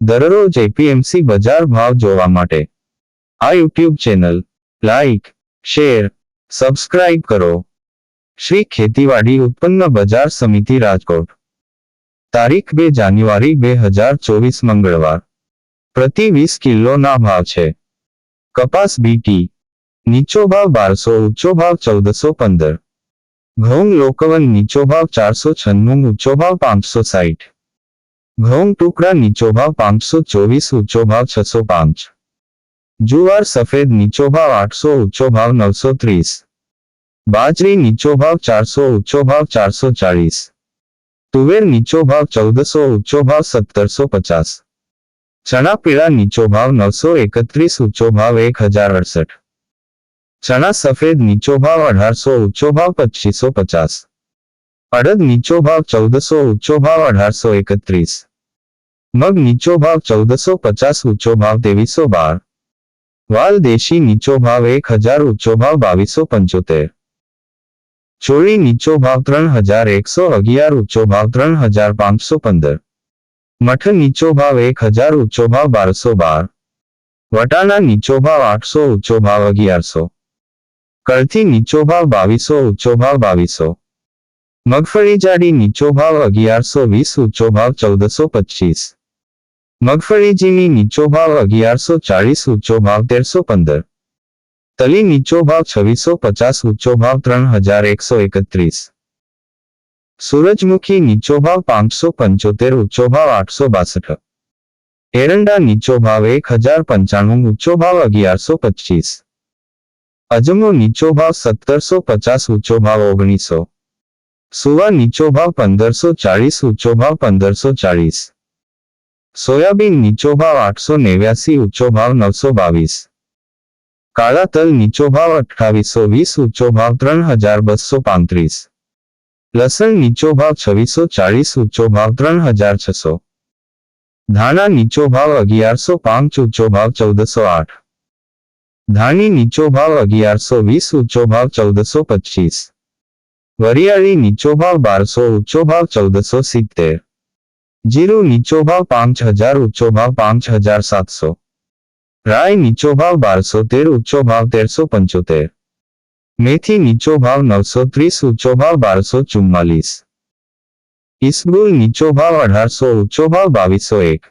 દરરોજ એપીએમસી બજાર ભાવ જોવા માટે. આ YouTube channel, like, share, subscribe કરો. શ્રી ખેતીવાડી ઉત્પન્ન બજાર સમિતિ રાજકોટ. તારીખ બે જાન્યુઆરી બે હજાર ચોવીસ મંગળવાર. પ્રતિ વીસ કિલોના ભાવ છે. કપાસ બીટી નીચો ભાવ બારસો, ઊંચો ભાવ ચૌદસો પંદર. ઘઉં લોકવન નીચો ભાવ ચારસો છન્નું, ઊંચો ભાવ પાંચસો સાઠ ઘઉં ટુકડા નીચો ભાવ પાંચસો ચોવીસ ઊંચો ભાવ છસો પાંચ જુવાર સફેદ નીચો ભાવ આઠસો ઊંચો ભાવ નવસો ત્રીસ બાજરી નીચો ભાવ ચારસો ઊંચો ભાવ ચારસો ચાળીસ તુવેર નીચો ભાવ ચૌદસો ઊંચો ભાવ સત્તરસો પચાસ ચણા પીળા નીચો ભાવ નવસો એકત્રીસ ઊંચો ભાવ એક હજાર અડસઠ ચણા સફેદ નીચો ભાવ અઢારસો ઊંચો ભાવ પચીસો પચાસ અડદ નીચો ભાવ ચૌદસો ઊંચો ભાવ અઢારસો એકત્રીસ મગ નીચો ભાવ ચૌદસો પચાસ ઊંચો ભાવ ત્રેવીસો બાર વાલ દેશી નીચો ભાવ એક હજાર ઊંચો ભાવ બાવીસો પંચોતેર ચોળી નીચો ભાવ ત્રણ હજાર એકસો અગિયાર ઊંચો ભાવ ત્રણ હજાર પાંચસો પંદર મઠ નીચો ભાવ એક હજાર ઊંચો ભાવ બારસો બાર વટાણા નીચો ભાવ આઠસો ઊંચો ભાવ અગિયારસો કળથી નીચો ભાવ બાવીસો ઊંચો ભાવ બાવીસો મગફળી જાડી નીચો ભાવ અગિયારસો વીસ ઊંચો ભાવ ચૌદસો પચીસ મગફળી ઝીણી નીચો ભાવ અગિયારસો ચાળીસ ઊંચો ભાવ તેરસો પંદર તલી નીચો ભાવ છવ્વીસો પચાસ ઊંચો ભાવ ત્રણ હજાર એકસો એકત્રીસ સૂરજમુખી નીચો ભાવ પાંચસો પંચોતેર ઊંચો ભાવ આઠસો બાસઠ એરંડા નીચો ભાવ એક હજાર પંચાણું ઊંચો ભાવ અગિયારસો પચીસ અજમો નીચો ભાવ સત્તરસો પચાસ ઊંચો ભાવ ઓગણીસો સુવા નીચો ભાવ પંદરસો ચાળીસ ઊંચો ભાવ પંદરસો ચાળીસ સોયાબીન નીચો ભાવ આઠસો નેવ્યાસી ઊંચો ભાવ નવસો બાવીસ કાળા તલ નીચો ભાવ અઠ્ઠાવીસો વીસ ઊંચો ભાવ ત્રણ હજાર બસો પાંત્રીસ લસણ નીચો ભાવ છવ્વીસો ચાળીસ ઊંચો ભાવ ત્રણ હજાર છસો ધાણા નીચો ભાવ અગિયારસો પાંચ ઊંચો ભાવ ચૌદસો આઠ ધાણી નીચો ભાવ અગિયારસો વીસ ઊંચો ભાવ ચૌદસો પચીસ વરિયાળી નીચો ભાવ બારસો ઊંચો ભાવ ચૌદસો સિત્તેર જીરું નીચો ભાવ પાંચ હજાર ઊંચો ભાવ પાંચ હજાર સાતસો રાય નીચો ભાવ બારસો તેર ઊંચો ભાવ તેરસો પંચોતેર મેથી નીચો ભાવ નવસો ત્રીસ ઊંચો ભાવ બારસો ચુમ્માલીસ ઇસબુલ નીચો ભાવ અઢારસો ઊંચો ભાવ બાવીસો એક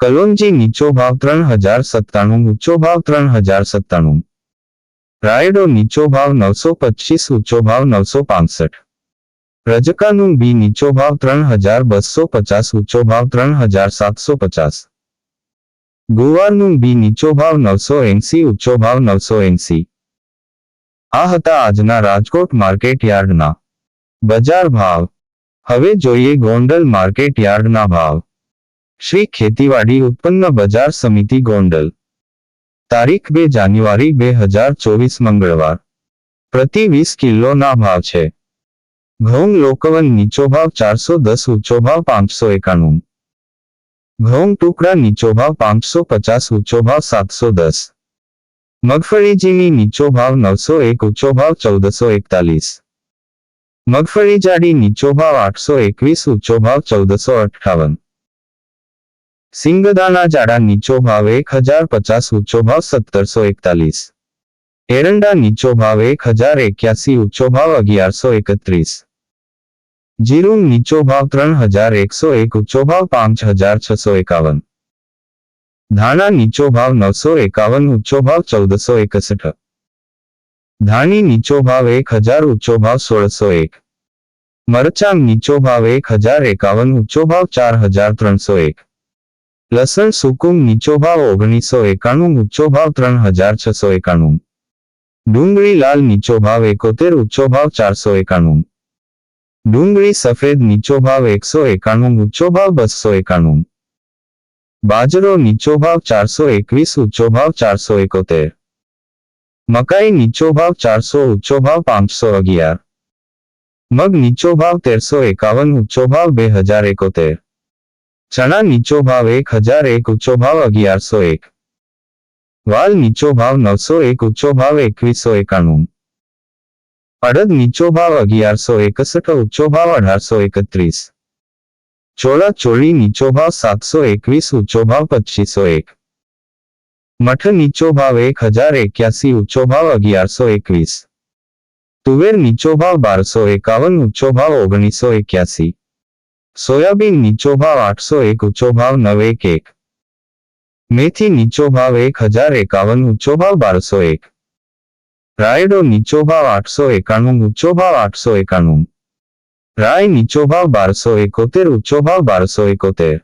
કલોંજી નીચો ભાવ ત્રણ હજાર સત્તાણું ઊંચો ભાવ ત્રણ હજાર સત્તાણું રાયડો નીચો ભાવ નવસો પચીસ, ઊંચો ભાવ નવસો પાસઠ. રજકાનું બી નીચો ભાવ ત્રણ હજાર બસો પચાસ, ઊંચો ભાવ ત્રણ હજાર સાતસો પચાસ. ગુવારનું બી નીચો ભાવ નવસો એંસી, ઊંચો ભાવ નવસો એંસી. આ હતા આજના રાજકોટ માર્કેટ યાર્ડના. બજાર ભાવ. હવે જોઈએ ગોંડલ માર્કેટ યાર્ડના ભાવ. શ્રી ખેતીવાડી ઉત્પન્ન બજાર સમિતિ ગોંડલ. તારીખ બે જાન્યુઆરી બે હજાર ચોવીસ મંગળવાર. પ્રતિ વીસ કિલોના ભાવ છે. ઘઉં લોકવન નીચો ભાવ ચારસો દસ, ઊંચો ભાવ પાંચસો એકાણું. ઘઉં ટુકડા નીચો ભાવ પાંચસો પચાસ, ઊંચો ભાવ સાતસો દસ. મગફળીજીની નીચો ભાવ નવસો એક, ઊંચો ભાવ ચૌદસો એકતાલીસ. મગફળી જાડી નીચો ભાવ આઠસો એકવીસ, ઊંચો ભાવ ચૌદસો અઠ્ઠાવન. સિંગદાણા જાડા નીચો ભાવ એક હજાર પચાસ ઊંચો ભાવ સત્તરસો એકતાલીસ એરંડા નીચો ભાવ એક હજાર એક્યાસી ઊંચો ભાવ અગિયારસો એકત્રીસ જીરું નીચો ભાવ ત્રણ હજાર એકસો એક ઊંચો ભાવ પાંચ હજાર છસો એકાવન ધાણા નીચો ભાવ નવસો એકાવન ઊંચો ભાવ ચૌદસો એકસઠ ધાણી નીચો ભાવ એક હજાર ઊંચો ભાવ સોળસો એક મરચાંગ નીચો ભાવ એક હજાર એકાવન ઊંચો ભાવ ચાર હજાર ત્રણસો એક લસણ સુકુમ નીચો ભાવ ઓગણીસો એકાણું, ઊંચો ભાવ ત્રણ હજાર છસો એકાણું. ડુંગળી લાલ નીચો ભાવ એકોતેર, ઊંચો ભાવ ચારસો એકાણું. ડુંગળી સફેદ નીચો ભાવ એકસો એકાણું, ઊંચો ભાવ બસો એકાણું. બાજરો નીચો ભાવ ચારસો એકવીસ, ઊંચો ભાવ ચારસો એકોતેર. મકાઈ નીચો ભાવ ચારસો, ઊંચો ભાવ પાંચસો અગિયાર. મગ નીચો ભાવ તેરસો એકાવન, ઊંચો ભાવ બે હજાર એકોતેર. ચણા નીચો ભાવ એક હજાર એક ઊંચો ભાવ અગિયારસો એક વાલ નીચો ભાવ નવસો એક ઊંચો ભાવ એકવીસો એકાણું અડદ નીચો ભાવ અગિયારસો એકસઠ ઊંચો ભાવ અઢારસો એકત્રીસ ચોળા ચોળી નીચો ભાવ સાતસો એકવીસ ઊંચો ભાવ પચીસો એક મઠ નીચો ભાવ એક હજાર એક્યાસી ઊંચો ભાવ અગિયારસો એકવીસ તુવેર નીચો ભાવ બારસો એકાવન ઊંચો ભાવ ઓગણીસો એક્યાસી સોયાબીન નીચો ભાવ આઠસો એક ઊંચો ભાવ નવ એક એક. મેથી નીચો ભાવ એક હજાર એકાવન ઊંચો ભાવ બારસો એક. રાયડો નીચો ભાવ આઠસો એકાણું ઊંચો ભાવ આઠસો એકાણું. રાય નીચો ભાવ બારસો એકોતેર ઊંચો ભાવ બારસો એકોતેર.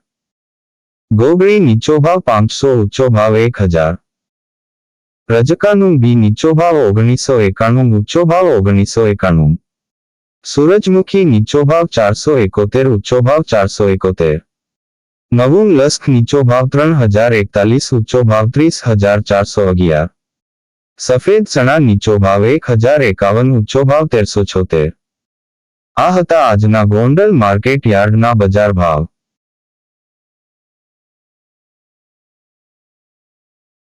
ગોગળી નીચો ભાવ પાંચસો ઊંચો ભાવ એક હજાર. રજકાનું બી નીચો ભાવ ઓગણીસો એકાણું ઊંચો ભાવ ઓગણીસો એકાણું. સૂરજમુખી નીચો ભાવ ચારસો એકોતેર ઊંચો ભાવ ચારસો એકોતેર નવું લસ્ક નીચો ભાવ ત્રણ હજાર એકતાલીસ ઊંચો ભાવ ત્રીસ હજાર ચારસો અગિયાર સફેદ ચણા નીચો ભાવ એક હજાર એકાવન ઊંચો ભાવ તેરસો છોતેર આ હતા આજના ગોંડલ માર્કેટ યાર્ડના બજાર ભાવ